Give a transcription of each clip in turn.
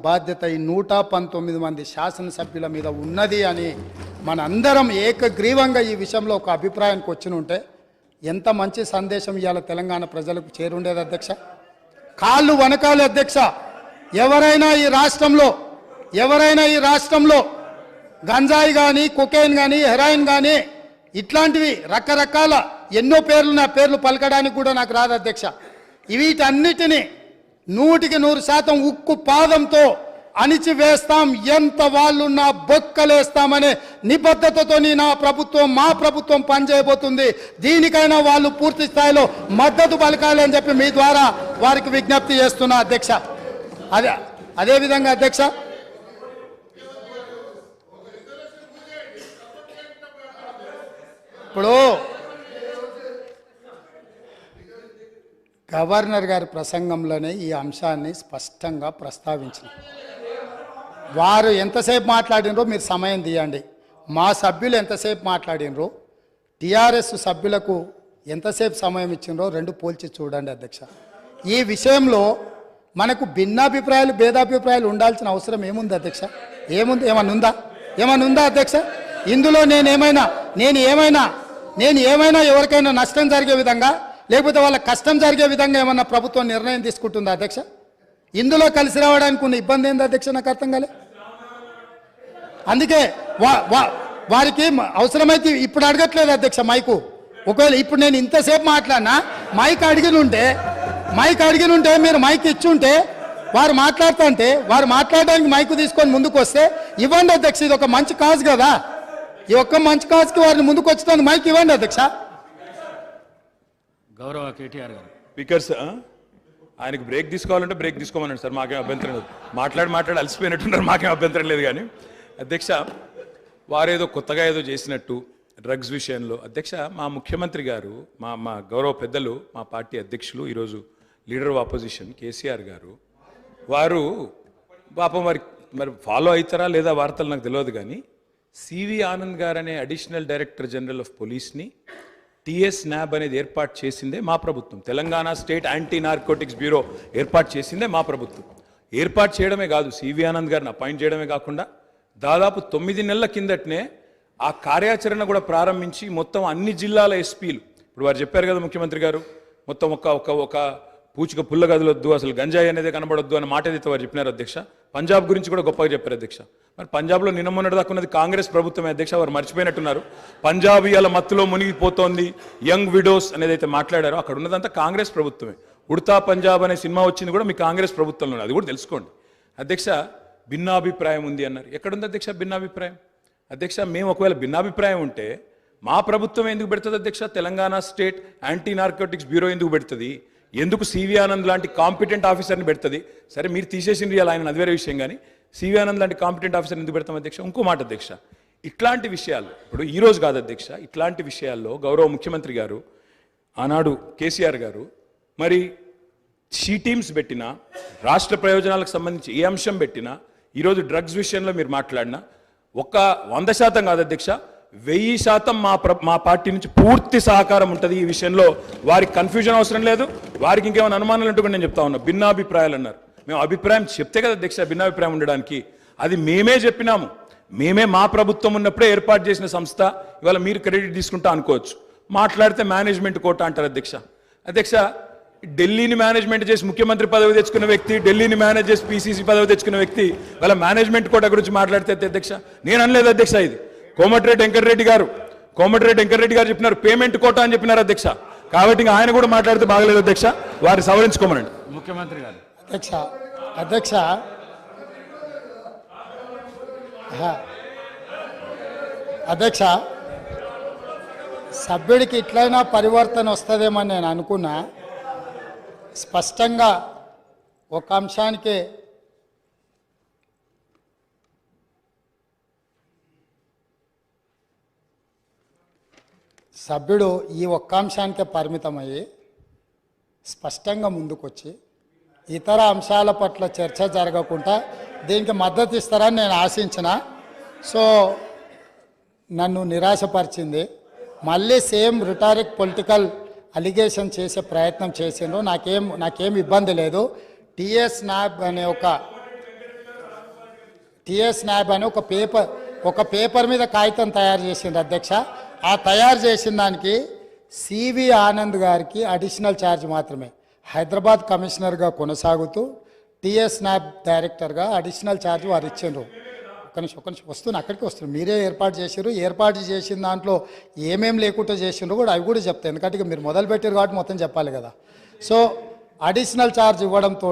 బాధ్యత ఈ నూట పంతొమ్మిది మంది శాసనసభ్యుల మీద ఉన్నది అని మనందరం ఏకగ్రీవంగా ఈ విషయంలో ఒక అభిప్రాయానికి వచ్చిన ఉంటే ఎంత మంచి సందేశం ఇవాళ తెలంగాణ ప్రజలకు చేరుండేది అధ్యక్ష? కాళ్ళు వనకాలి అధ్యక్ష. ఎవరైనా ఈ రాష్ట్రంలో ఎవరైనా ఈ రాష్ట్రంలో గంజాయి కానీ కొకైన్ కానీ హెరాయిన్ కానీ ఇట్లాంటివి రకరకాల ఎన్నో పేర్లు నా పేర్లు పలకడానికి కూడా నాకు రాదు అధ్యక్ష. వీటన్నిటినీ నూటికి నూరు శాతం ఉక్కు పాదంతో అణిచివేస్తాం. ఎంత వాళ్ళున్నా బొక్కలేస్తామనే నిబద్ధతతోని నా ప్రభుత్వం మా ప్రభుత్వం పనిచేయబోతుంది. దీనికైనా వాళ్ళు పూర్తి స్థాయిలో మద్దతు పలకాలి అని చెప్పి మీ ద్వారా వారికి విజ్ఞప్తి చేస్తున్నా అధ్యక్ష. అదే అదేవిధంగా అధ్యక్ష. ఇప్పుడు గవర్నర్ గారి ప్రసంగంలోనే ఈ అంశాన్ని స్పష్టంగా ప్రస్తావించింది. వారు ఎంతసేపు మాట్లాడినరో మీరు సమయం తీయండి. మా సభ్యులు ఎంతసేపు మాట్లాడినరో టీఆర్ఎస్ సభ్యులకు ఎంతసేపు సమయం ఇచ్చినరో రెండు పోల్చి చూడండి అధ్యక్ష. ఈ విషయంలో మనకు భిన్నాభిప్రాయాలు భేదాభిప్రాయాలు ఉండాల్సిన అవసరం ఏముంది అధ్యక్ష? ఏముంది? ఏమన్నా ఉందా? ఏమన్నా ఉందా అధ్యక్ష? ఇందులో నేను ఏమైనా నేను ఏమైనా నేను ఏమైనా ఎవరికైనా నష్టం జరిగే విధంగా లేకపోతే వాళ్ళ కష్టం జరిగే విధంగా ఏమన్నా ప్రభుత్వం నిర్ణయం తీసుకుంటుందా అధ్యక్ష? ఇందులో కలిసి రావడానికి ఉన్న ఇబ్బంది ఏంది అధ్యక్ష? నాకు అర్థం కాలే. అందుకే వా వారికి అవసరమైతే ఇప్పుడు అడగట్లేదు అధ్యక్ష మైకు. ఒకవేళ ఇప్పుడు నేను ఇంతసేపు మాట్లాడినా మైక్ అడిగినుంటే మైక్ అడిగినుంటే మీరు మైక్ ఇచ్చుంటే వారు మాట్లాడుతుంటే వారు మాట్లాడడానికి మైకు తీసుకొని ముందుకు వస్తే ఇవ్వండి అధ్యక్ష ఇది ఒక మంచి కాజ్ కదా. ఈ ఒక్క మంచి కాజ్కి వారిని ముందుకు వచ్చేదానికి మైక్ ఇవ్వండి అధ్యక్ష. గౌరవ కేటీఆర్ గారు. స్పీకర్స్ ఆ? ఆయనకు బ్రేక్ తీసుకోవాలంటే బ్రేక్ తీసుకోమన్నాడు సార్ మాకేం అభ్యంతరం లేదు. మాట్లాడి మాట్లాడి అలసిపోయినట్టున్నారు మాకేం అభ్యంతరం లేదు కానీ. అధ్యక్ష వారేదో కొత్తగా ఏదో చేసినట్టు డ్రగ్స్ విషయంలో. అధ్యక్ష మా ముఖ్యమంత్రి గారు మా మా గౌరవ పెద్దలు మా పార్టీ అధ్యక్షులు ఈరోజు లీడర్ ఆఫ్ ఆపోజిషన్ కేసీఆర్ గారు. వారు పాపం వారి మరి ఫాలో అవుతారా లేదా వార్తలు నాకు తెలియదు కానీ సివి ఆనంద్ గారు అనే అడిషనల్ డైరెక్టర్ జనరల్ ఆఫ్ పోలీస్ని టిఎస్ న్యాబ్ అనేది ఏర్పాటు చేసిందే మా ప్రభుత్వం. Telangana state anti narcotics bureau ఏర్పాటు చేసిందే మా ప్రభుత్వం. ఏర్పాటు చేయడమే కాదు సివి ఆనంద్ గారిని అపాయింట్ చేయడమే కాకుండా దాదాపు తొమ్మిది నెలల కిందటనే ఆ కార్యాచరణ కూడా ప్రారంభించి మొత్తం అన్ని జిల్లాల ఎస్పీలు ఇప్పుడు వారు చెప్పారు కదా ముఖ్యమంత్రి గారు మొత్తం ఒక ఒక ఒక పూచిక పుల్ల గదులొద్దు అసలు గంజాయి అనేది కనబడొద్దు అన్న మాట ఏదైతే వారు చెప్పినారు అధ్యక్ష పంజాబ్ గురించి కూడా గొప్పగా చెప్పారు అధ్యక్ష. మరి పంజాబ్లో నిన్న మొన్నటి దాకా ఉన్నది కాంగ్రెస్ ప్రభుత్వమే అధ్యక్ష వారు మర్చిపోయినట్టున్నారు. పంజాబ్ ఇవాళ మత్తులో మునిగిపోతోంది యంగ్ విడోస్ అనేది అయితే మాట్లాడారో అక్కడ ఉన్నదంతా కాంగ్రెస్ ప్రభుత్వమే. ఉడతా పంజాబ్ అనే సినిమా వచ్చింది కూడా మీ కాంగ్రెస్ ప్రభుత్వంలో అది కూడా తెలుసుకోండి. అధ్యక్ష భిన్నాభిప్రాయం ఉంది అన్నారు. ఎక్కడుంది అధ్యక్ష భిన్నాభిప్రాయం? అధ్యక్ష మేము ఒకవేళ భిన్నాభిప్రాయం ఉంటే మా ప్రభుత్వం ఎందుకు పెడుతుంది అధ్యక్ష? Telangana state anti narcotics bureau ఎందుకు పెడుతుంది? ఎందుకు సివి ఆనంద్ లాంటి కాంపిటెంట్ ఆఫీసర్ని పెడుతుంది? సరే మీరు తీసేసింది రియల్ ఆయన అది వేరే విషయం కానీ సివి ఆనంద్ లాంటి కాంపిటెంట్ ఆఫీసర్ని ఎందుకు పెడతాం అధ్యక్ష? ఇంకో మాట అధ్యక్ష. ఇట్లాంటి విషయాలు ఇప్పుడు ఈరోజు కాదు అధ్యక్ష ఇట్లాంటి విషయాల్లో గౌరవ ముఖ్యమంత్రి గారు ఆనాడు కేసీఆర్ గారు మరి షీ టీమ్స్ పెట్టినా రాష్ట్ర ప్రయోజనాలకు సంబంధించి ఏ అంశం పెట్టినా ఈరోజు డ్రగ్స్ విషయంలో మీరు మాట్లాడినా ఒక్క వంద శాతం కాదు అధ్యక్ష వెయ్యి శాతం మా ప్ర మా పార్టీ నుంచి పూర్తి సహకారం ఉంటుంది ఈ విషయంలో. వారికి కన్ఫ్యూజన్ అవసరం లేదు. వారికి ఇంకేమైనా అనుమానాలు ఉంటే కూడా నేను చెప్తా ఉన్నా. భిన్నాభిప్రాయాలు అన్నారు. మేము అభిప్రాయం చెప్తే కదా అధ్యక్ష భిన్నాభిప్రాయం ఉండడానికి. అది మేమే చెప్పినాము. మేమే మా ప్రభుత్వం ఉన్నప్పుడే ఏర్పాటు చేసిన సంస్థ. ఇవాళ మీరు క్రెడిట్ తీసుకుంటా అనుకోవచ్చు. మాట్లాడితే మేనేజ్మెంట్ కోట అంటారు అధ్యక్ష. అధ్యక్ష ఢిల్లీని మేనేజ్మెంట్ చేసి ముఖ్యమంత్రి పదవి తెచ్చుకున్న వ్యక్తి ఢిల్లీని మేనేజ్ చేసి పీసీసీ పదవి తెచ్చుకున్న వ్యక్తి వాళ్ళ మేనేజ్మెంట్ కోట గురించి మాట్లాడితే అధ్యక్ష నేను అనలేదు అధ్యక్ష ఇది. కోమటిరెడ్డి వెంకటరెడ్డి గారు. కోమటిరెడ్డి వెంకటరెడ్డి గారు చెప్పినారు పేమెంట్ కోట అని చెప్పినారు అధ్యక్ష. కాబట్టి ఇంకా ఆయన కూడా మాట్లాడితే బాగలేదు అధ్యక్ష. వారి సవరించుకోమనండి. ముఖ్యమంత్రి గారు. అధ్యక్ష అధ్యక్ష. అధ్యక్ష సభ్యుడికి ఇట్లయినా పరివర్తన వస్తుందేమో నేను అనుకున్నా. స్పష్టంగా ఒక అంశానికి సభ్యుడు ఈ ఒక్క అంశానికే పరిమితమయ్యి స్పష్టంగా ముందుకొచ్చి ఇతర అంశాల పట్ల చర్చ జరగకుండా దీనికి మద్దతు ఇస్తారని నేను ఆశించిన. సో నన్ను నిరాశపరిచింది. మళ్ళీ సేమ్ రిటారిక్ పొలిటికల్ అలిగేషన్ చేసే ప్రయత్నం చేసిండ్రు. నాకేం నాకేం ఇబ్బంది లేదు. టిఎస్ నాబ్ అనే ఒక టిఎస్ నాబ్ అని ఒక పేపర్ ఒక పేపర్ మీద కాగితం తయారు చేసిండ్రు అధ్యక్ష. ఆ తయారు చేసిన దానికి సివి ఆనంద్ గారికి అడిషనల్ ఛార్జ్ మాత్రమే. హైదరాబాద్ కమిషనర్గా కొనసాగుతూ టిఎస్ నాబ్ డైరెక్టర్గా అడిషనల్ ఛార్జ్ వారు ఇచ్చిండ్రు. ఒక నిమిషం ఒక నిమిషం వస్తున్నా అక్కడికి వస్తున్నారు మీరే ఏర్పాటు చేసారు ఏర్పాటు చేసిన దాంట్లో ఏమేం లేకుండా చేసిండ్రు కూడా అవి కూడా చెప్తాయి ఎందుకంటే ఇక మీరు మొదలు పెట్టారు కాబట్టి మొత్తం చెప్పాలి కదా. సో అడిషనల్ ఛార్జ్ ఇవ్వడంతో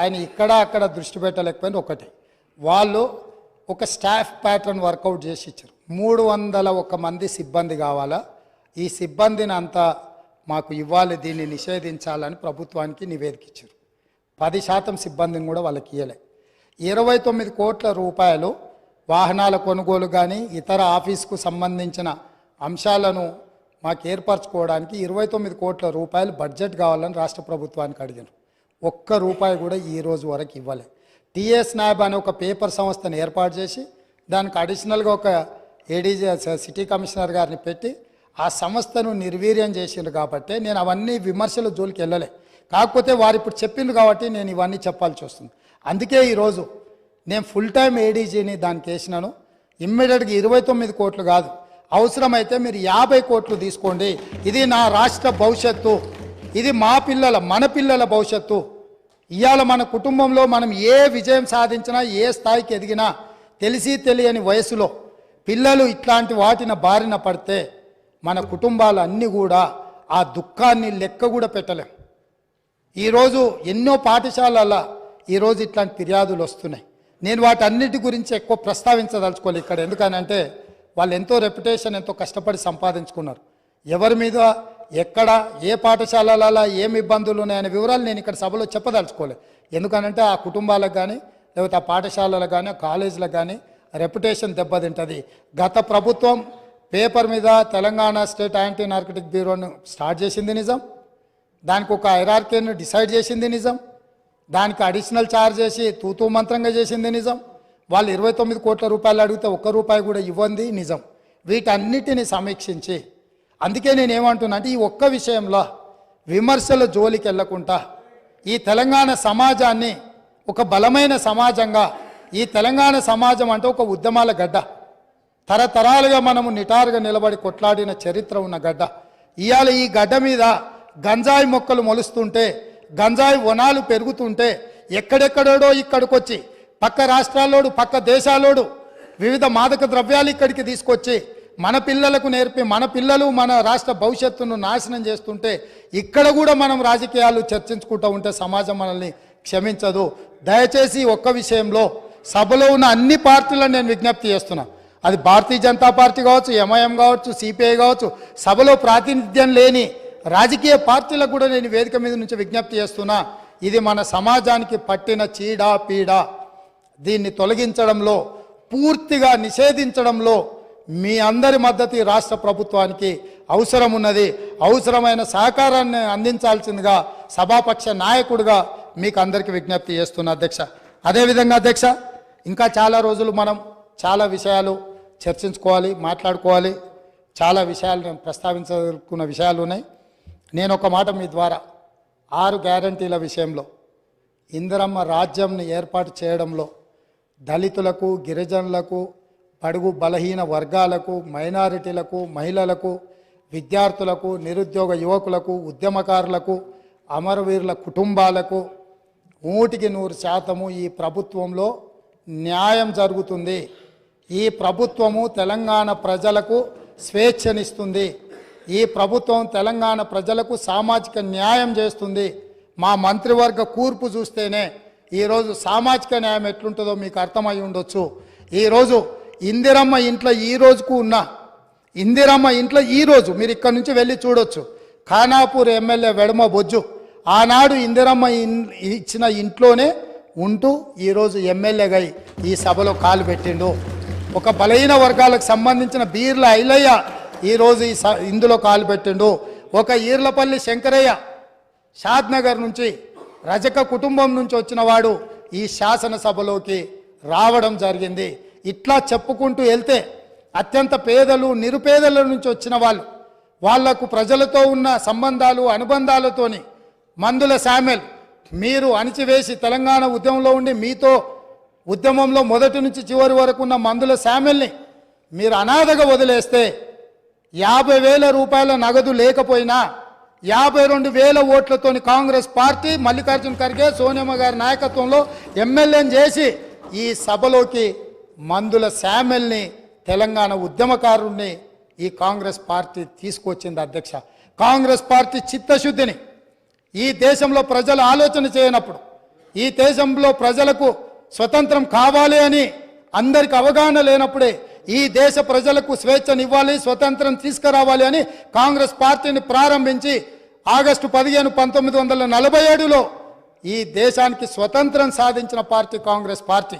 ఆయన ఇక్కడ అక్కడ దృష్టి పెట్టలేకపోయింది ఒకటి. వాళ్ళు ఒక స్టాఫ్ ప్యాటర్న్ వర్కౌట్ చేసి ఇచ్చారు. మూడు వందల ఒక మంది సిబ్బంది కావాలా? ఈ సిబ్బందిని అంతా మాకు ఇవ్వాలి దీన్ని నిషేధించాలని ప్రభుత్వానికి నివేదిక ఇచ్చారు. పది శాతం సిబ్బందిని కూడా వాళ్ళకి ఇవ్వలే ఇరవై తొమ్మిది కోట్ల రూపాయలు వాహనాల కొనుగోలు కానీ ఇతర ఆఫీస్కు సంబంధించిన అంశాలను మాకు ఏర్పరచుకోవడానికి ఇరవై తొమ్మిది కోట్ల రూపాయలు బడ్జెట్ కావాలని రాష్ట్ర ప్రభుత్వానికి అడిగారు. ఒక్క రూపాయి కూడా ఈ రోజు వరకు ఇవ్వలే. టిఎస్ నాబ్ అనే ఒక పేపర్ సంస్థను ఏర్పాటు చేసి దానికి అడిషనల్గా ఒక ఏడీజీ సిటీ కమిషనర్ గారిని పెట్టి ఆ సంస్థను నిర్వీర్యం చేసిండ్రు కాబట్టి నేను అవన్నీ విమర్శల జోలికి వెళ్ళలే. కాకపోతే వారు ఇప్పుడు చెప్పిండ్రు కాబట్టి నేను ఇవన్నీ చెప్పాల్సి వస్తుంది. అందుకే ఈరోజు నేను ఫుల్ టైం ఏడీజీని దానికి వేసినాను. ఇమ్మీడియట్గా ఇరవై తొమ్మిది కోట్లు కాదు. అవసరమైతే మీరు యాభై కోట్లు తీసుకోండి. ఇది నా రాష్ట్ర భవిష్యత్తు. ఇది మా పిల్లల మన పిల్లల భవిష్యత్తు. ఇవాళ మన కుటుంబంలో మనం ఏ విజయం సాధించినా ఏ స్థాయికి ఎదిగినా తెలిసి తెలియని వయసులో పిల్లలు ఇట్లాంటి వాటిన బారిన పడితే మన కుటుంబాలు అన్నీ కూడా ఆ దుఃఖాన్ని లెక్క కూడా పెట్టలేం. ఈరోజు ఎన్నో పాఠశాలల ఈరోజు ఇట్లాంటి ఫిర్యాదులు వస్తున్నాయి. నేను వాటన్నిటి గురించి ఎక్కువ ప్రస్తావించదలుచుకోలేదు ఇక్కడ. ఎందుకనంటే వాళ్ళు ఎంతో రెప్యుటేషన్ ఎంతో కష్టపడి సంపాదించుకున్నారు. ఎవరి మీద ఎక్కడ ఏ పాఠశాలలలో ఏమి ఇబ్బందులు ఉన్నాయనే వివరాలు నేను ఇక్కడ సభలో చెప్పదలుచుకోలేదు. ఎందుకనంటే ఆ కుటుంబాలకు కానీ లేకపోతే ఆ పాఠశాలలకు కానీ కాలేజీలకు కానీ రెప్యుటేషన్ దెబ్బతింటుంది. గత ప్రభుత్వం పేపర్ మీద తెలంగాణ స్టేట్ యాంటీ నార్కటిక్ బ్యూరోను స్టార్ట్ చేసింది నిజం. దానికి ఒక ఐరార్కేను డిసైడ్ చేసింది నిజం. దానికి అడిషనల్ ఛార్జ్ చేసి తూతూ మంత్రంగా చేసింది నిజం. వాళ్ళు ఇరవై తొమ్మిది కోట్ల రూపాయలు అడిగితే ఒక్క రూపాయి కూడా ఇవ్వంది నిజం. వీటన్నిటిని సమీక్షించి అందుకే నేను ఏమంటున్నా అంటే ఈ ఒక్క విషయంలో విమర్శల జోలికి వెళ్ళకుండా ఈ తెలంగాణ సమాజాన్ని ఒక బలమైన సమాజంగా ఈ తెలంగాణ సమాజం అంటే ఒక ఉద్యమాల గడ్డ. తరతరాలుగా మనము నిటారుగా నిలబడి కొట్లాడిన చరిత్ర ఉన్న గడ్డ. ఇవాళ ఈ గడ్డ మీద గంజాయి మొక్కలు మొలుస్తుంటే గంజాయి వనాలు పెరుగుతుంటే ఎక్కడెక్కడోడో ఇక్కడికొచ్చి పక్క రాష్ట్రాల్లోడు పక్క దేశాలోడు వివిధ మాదక ద్రవ్యాలు ఇక్కడికి తీసుకొచ్చి మన పిల్లలకు నేర్పి మన పిల్లలు మన రాష్ట్ర భవిష్యత్తును నాశనం చేస్తుంటే ఇక్కడ కూడా మనం రాజకీయాలు చర్చించుకుంటూ ఉంటే సమాజం మనల్ని క్షమించదు. దయచేసి ఒక్క విషయంలో సభలో ఉన్న అన్ని పార్టీలను నేను విజ్ఞప్తి చేస్తున్నా. అది భారతీయ జనతా పార్టీ కావచ్చు ఎంఐఎం కావచ్చు సిపిఐ కావచ్చు సభలో ప్రాతినిధ్యం లేని రాజకీయ పార్టీలకు కూడా నేను వేదిక మీద నుంచి విజ్ఞప్తి చేస్తున్నా. ఇది మన సమాజానికి పట్టిన చీడ పీడ. దీన్ని తొలగించడంలో పూర్తిగా నిషేధించడంలో మీ అందరి మద్దతు రాష్ట్ర ప్రభుత్వానికి అవసరం ఉన్నది అవసరమైన సహకారాన్ని అందించాల్సిందిగా సభాపక్ష నాయకుడిగా మీకు అందరికీ విజ్ఞప్తి చేస్తున్నా అధ్యక్ష. అదేవిధంగా అధ్యక్ష ఇంకా చాలా రోజులు మనం చాలా విషయాలు చర్చించుకోవాలి మాట్లాడుకోవాలి. చాలా విషయాలు నేను ప్రస్తావించుకున్న విషయాలు ఉన్నాయి. నేను ఒక మాట మీ ద్వారా ఆరు గ్యారంటీల విషయంలో ఇందిరమ్మ రాజ్యంని ఏర్పాటు చేయడంలో దళితులకు గిరిజనులకు అడుగు బలహీన వర్గాలకు మైనారిటీలకు మహిళలకు విద్యార్థులకు నిరుద్యోగ యువకులకు ఉద్యమకారులకు అమరవీరుల కుటుంబాలకు నూటికి నూరు శాతము ఈ ప్రభుత్వంలో న్యాయం జరుగుతుంది. ఈ ప్రభుత్వము తెలంగాణ ప్రజలకు స్వేచ్ఛనిస్తుంది. ఈ ప్రభుత్వం తెలంగాణ ప్రజలకు సామాజిక న్యాయం చేస్తుంది. మా మంత్రివర్గ కూర్పు చూస్తేనే ఈరోజు సామాజిక న్యాయం ఎట్లుంటుందో మీకు అర్థమై ఉండొచ్చు. ఈరోజు ఇందిరమ్మ ఇంట్లో ఈ రోజుకు ఉన్న ఇందిరమ్మ ఇంట్లో ఈ రోజు మీరు ఇక్కడ నుంచి వెళ్ళి చూడొచ్చు. ఖానాపూర్ ఎమ్మెల్యే వెడమ బొజ్జు ఆనాడు ఇందిరమ్మ ఇచ్చిన ఇంట్లోనే ఉంటూ ఈరోజు ఎమ్మెల్యేగా ఈ సభలో కాలు పెట్టిండు. ఒక బలహీన వర్గాలకు సంబంధించిన బీర్ల ఐలయ్య ఈరోజు ఈ స- ఇందులో కాలు పెట్టిండు. ఒక ఈర్లపల్లి శంకరయ్య షాద్ నగర్ నుంచి రజక కుటుంబం నుంచి వచ్చిన వాడు ఈ శాసనసభలోకి రావడం జరిగింది. ఇట్లా చెప్పుకుంటూ వెళ్తే అత్యంత పేదలు నిరుపేదల నుంచి వచ్చిన వాళ్ళు వాళ్ళకు ప్రజలతో ఉన్న సంబంధాలు అనుబంధాలతోని మందుల శామెల్ మీరు అణిచివేసి తెలంగాణ ఉద్యమంలో ఉండి మీతో ఉద్యమంలో మొదటి నుంచి చివరి వరకు ఉన్న మందుల శామెల్ని మీరు అనాథగా వదిలేస్తే యాభై వేల రూపాయల నగదు లేకపోయినా యాభై రెండు వేల ఓట్లతోని కాంగ్రెస్ పార్టీ మల్లికార్జున ఖర్గే సోనియమ్మ గారి నాయకత్వంలో ఎమ్మెల్యేని చేసి ఈ సభలోకి మందుల శామెల్ని తెలంగాణ ఉద్యమకారుణ్ణి ఈ కాంగ్రెస్ పార్టీ తీసుకొచ్చింది అధ్యక్ష. కాంగ్రెస్ పార్టీ చిత్తశుద్ధిని ఈ దేశంలో ప్రజలు ఆలోచన చేయనప్పుడు ఈ దేశంలో ప్రజలకు స్వతంత్రం కావాలి అని అందరికి అవగాహన లేనప్పుడే ఈ దేశ ప్రజలకు స్వేచ్ఛనివ్వాలి స్వతంత్రం తీసుకురావాలి అని కాంగ్రెస్ పార్టీని ప్రారంభించి ఆగస్టు పదిహేను పంతొమ్మిది వందల నలభై ఏడులో ఈ దేశానికి స్వతంత్రం సాధించిన పార్టీ కాంగ్రెస్ పార్టీ.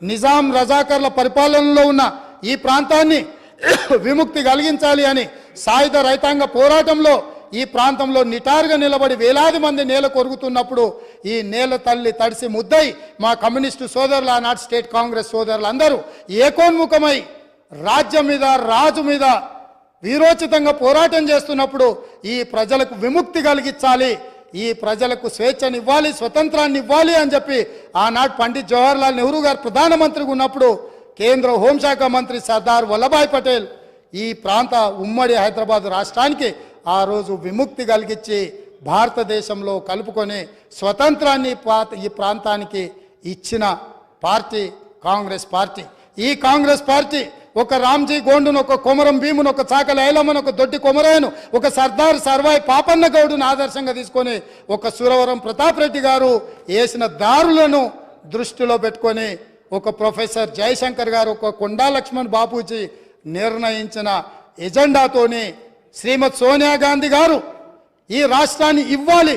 నిజాం రజాకర్ల పరిపాలనలో ఉన్న ఈ ప్రాంతాన్ని విముక్తి కలిగించాలి అని సాయుధ రైతాంగ పోరాటంలో ఈ ప్రాంతంలో నిటారుగా నిలబడి వేలాది మంది నేల కొరుగుతున్నప్పుడు ఈ నేల తల్లి తడిసి ముద్దై మా కమ్యూనిస్టు సోదరులు ఆనాటి స్టేట్ కాంగ్రెస్ సోదరులు అందరూ ఏకోన్ముఖమై రాజ్యం మీద రాజు మీద వీరోచితంగా పోరాటం చేస్తున్నప్పుడు ఈ ప్రజలకు విముక్తి కలిగించాలి ఈ ప్రజలకు స్వేచ్ఛనివ్వాలి స్వతంత్రాన్ని ఇవ్వాలి అని చెప్పి ఆనాడు పండిత్ జవహర్లాల్ నెహ్రూ గారు ప్రధానమంత్రిగా ఉన్నప్పుడు కేంద్ర హోంశాఖ మంత్రి సర్దార్ వల్లభాయ్ పటేల్ ఈ ప్రాంత ఉమ్మడి హైదరాబాద్ రాష్ట్రానికి ఆ రోజు విముక్తి కలిగించి భారతదేశంలో కలుపుకొని స్వతంత్రాన్ని ఈ ప్రాంతానికి ఇచ్చిన పార్టీ కాంగ్రెస్ పార్టీ. ఈ కాంగ్రెస్ పార్టీ ఒక రామ్జీ గోండును ఒక కొమరం భీమును ఒక చాకలైలమ్మను ఒక దొడ్డి కొమరాయను ఒక సర్దార్ సర్వాయి పాపన్న గౌడును ఆదర్శంగా తీసుకొని ఒక సురవరం ప్రతాప్ రెడ్డి గారు వేసిన దారులను దృష్టిలో పెట్టుకొని ఒక ప్రొఫెసర్ జయశంకర్ గారు ఒక కొండా లక్ష్మణ్ బాపూజీ నిర్ణయించిన ఎజెండాతోని శ్రీమతి సోనియా గాంధీ గారు ఈ రాష్ట్రాన్ని ఇవ్వాలి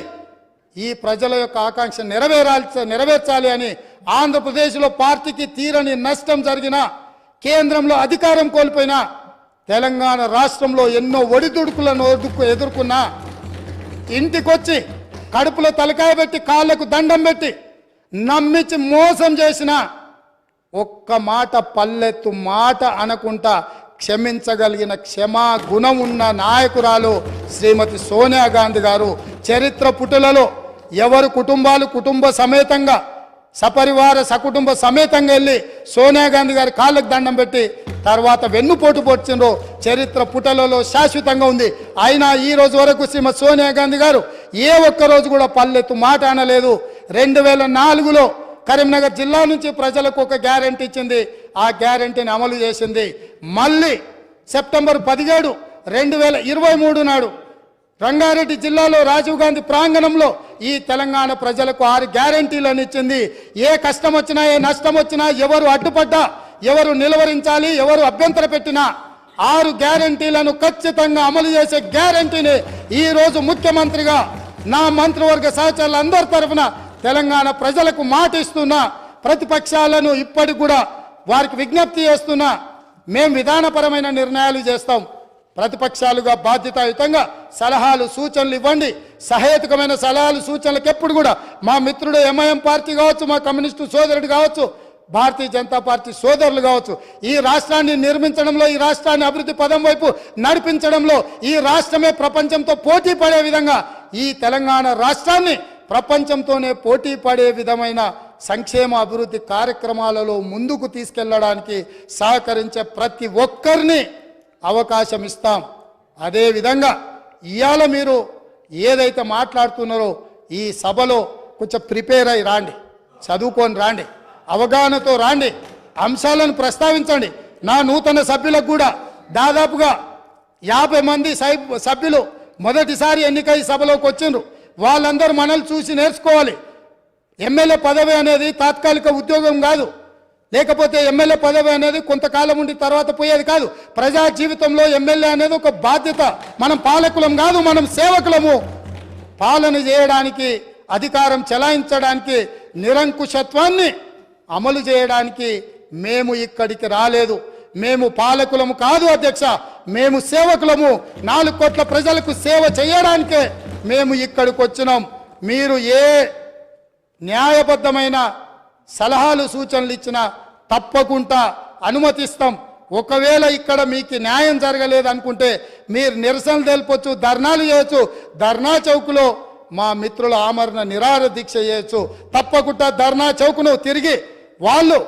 ఈ ప్రజల యొక్క ఆకాంక్ష నెరవేరాల్సి నెరవేర్చాలి అని ఆంధ్రప్రదేశ్లో పార్టీకి తీరని నష్టం జరిగిన కేంద్రంలో అధికారం కోల్పోయిన తెలంగాణ రాష్ట్రంలో ఎన్నో ఒడిదుడుకులను ఎదుర్కొ ఎదుర్కొన్నా ఇంటికొచ్చి కడుపులో తలకాయ పెట్టి కాళ్ళకు దండం పెట్టి నమ్మించి మోసం చేసిన ఒక్క మాట పల్లెత్తు మాట అనకుండా క్షమించగలిగిన క్షమా గుణం ఉన్న నాయకురాలు శ్రీమతి సోనియా గాంధీ గారు. చరిత్ర పుటులలో ఎవరు కుటుంబాలు కుటుంబ సమేతంగా సపరివార సకుటుంబ సమేతంగా వెళ్ళి సోనియా గాంధీ గారి కాళ్ళకు దండం పెట్టి తర్వాత వెన్నుపోటు పొడిచిండ్రు. చరిత్ర పుటలలో శాశ్వతంగా ఉంది. అయినా ఈ రోజు వరకు శ్రీమతి సోనియా గాంధీ గారు ఏ ఒక్క రోజు కూడా పల్లెత్తు మాట అనలేదు. రెండు వేల నాలుగులో కరీంనగర్ జిల్లా నుంచి ప్రజలకు ఒక గ్యారెంటీ ఇచ్చింది. ఆ గ్యారెంటీని అమలు చేసింది. మళ్ళీ సెప్టెంబర్ పదిహేడు రెండు వేల ఇరవై మూడు నాడు రంగారెడ్డి జిల్లాలో రాజీవ్ గాంధీ ప్రాంగణంలో ఈ తెలంగాణ ప్రజలకు ఆరు గ్యారంటీలను ఇచ్చింది. ఏ కష్టం వచ్చినా ఏ నష్టం వచ్చినా ఎవరు అడ్డుపడ్డా ఎవరు నిలవరించాలి ఎవరు అభ్యంతర పెట్టినా ఆరు గ్యారంటీలను ఖచ్చితంగా అమలు చేసే గ్యారంటీని ఈ రోజు ముఖ్యమంత్రిగా నా మంత్రివర్గ సహచరులు అందరి తరఫున తెలంగాణ ప్రజలకు మాటిస్తున్న ప్రతిపక్షాలను ఇప్పటికి కూడా వారికి విజ్ఞప్తి చేస్తున్నా మేము విధానపరమైన నిర్ణయాలు చేస్తాం. ప్రతిపక్షాలుగా బాధ్యతాయుతంగా సలహాలు సూచనలు ఇవ్వండి. సహేతుకమైన సలహాలు సూచనలకు ఎప్పుడు కూడా మా మిత్రుడు ఎంఐఎం పార్టీ కావచ్చు మా కమ్యూనిస్టు సోదరుడు కావచ్చు భారతీయ జనతా పార్టీ సోదరులు కావచ్చు ఈ రాష్ట్రాన్ని నిర్మించడంలో ఈ రాష్ట్రాన్ని అభివృద్ధి పదం వైపు నడిపించడంలో ఈ రాష్ట్రమే ప్రపంచంతో పోటీ పడే విధంగా ఈ తెలంగాణ రాష్ట్రాన్ని ప్రపంచంతోనే పోటీ పడే విధమైన సంక్షేమ అభివృద్ధి కార్యక్రమాలలో ముందుకు తీసుకెళ్ళడానికి సహకరించే ప్రతి ఒక్కరిని అవకాశం ఇస్తాం అదేవిధంగా ఇవాళ మీరు ఏదైతే మాట్లాడుతున్నారో ఈ సభలో కొంచెం ప్రిపేర్ అయి రాండి. చదువుకొని రాండి. అవగాహనతో రాండి. అంశాలను ప్రస్తావించండి. నా నూతన సభ్యులకు కూడా దాదాపుగా యాభై మంది సభ్యులు మొదటిసారి ఎన్నికై సభలోకి వచ్చిండ్రు. వాళ్ళందరూ మనల్ని చూసి నేర్చుకోవాలి. ఎమ్మెల్యే పదవి అనేది తాత్కాలిక ఉద్యోగం కాదు. లేకపోతే ఎమ్మెల్యే పదవి అనేది కొంతకాలం ఉండి తర్వాత పోయేది కాదు. ప్రజా జీవితంలో ఎమ్మెల్యే అనేది ఒక బాధ్యత. మనం పాలకులం కాదు మనం సేవకులము. పాలన చేయడానికి అధికారం చెలాయించడానికి నిరంకుశత్వాన్ని అమలు చేయడానికి మేము ఇక్కడికి రాలేదు. మేము పాలకులము కాదు అధ్యక్ష మేము సేవకులము. నాలుగు కోట్ల ప్రజలకు సేవ చేయడానికే మేము ఇక్కడికి వచ్చినాం. మీరు ఏ న్యాయబద్ధమైన సలహాలు సూచనలు ఇచ్చినా తప్పకుండా అనుమతిస్తాం. ఒకవేళ ఇక్కడ మీకు న్యాయం జరగలేదు అనుకుంటే మీరు నిరసనలు తెలుపొచ్చు ధర్నాలు చేయొచ్చు. ధర్నా చౌక్లో మా మిత్రుల ఆమరణ నిరాహార దీక్ష చేయొచ్చు. తప్పకుండా ధర్నా చౌక్ను తిరిగి వాళ్ళు